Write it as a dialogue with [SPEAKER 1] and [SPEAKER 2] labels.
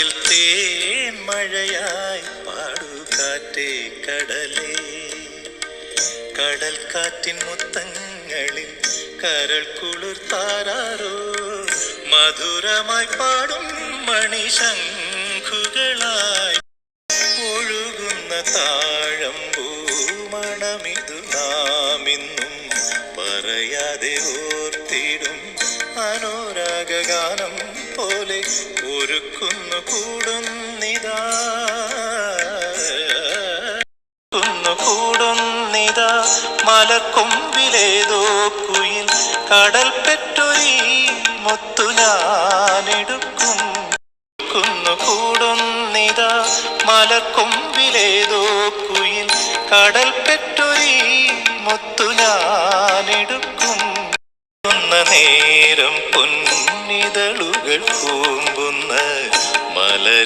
[SPEAKER 1] തേൻ മഴയായി പാടുകാറ്റേ കടലേ. കടൽ കാറ്റിൻ മുത്തങ്ങളിൽ കരൾ കുളിർത്താരോ മധുരമായി പാടും മണിശംഖുകളായി. ഒഴുകുന്ന താഴം പൂമണമിതു നാമിന്നും പറയാതെ ഓർത്തിടും. അനുരാഗാനം പോലെ ഒരുക്കുന്നു കൂടുന്നിതാ. കൂടുന്നിതാ. മലക്കൊമ്പിലേതോ കുയിൽ കടൽ പെറ്റൊരി മുത്തു ഞാനെടുക്കും. കൂടുന്നിതാ. മലക്കൊമ്പിലേതോ കുയിൽ കടൽ പെറ്റൊരി മുത്തു ഞാനെടുക്കും. നേരം പൊന്നിതളുകൾ കൂമ്പുന്ന மலர்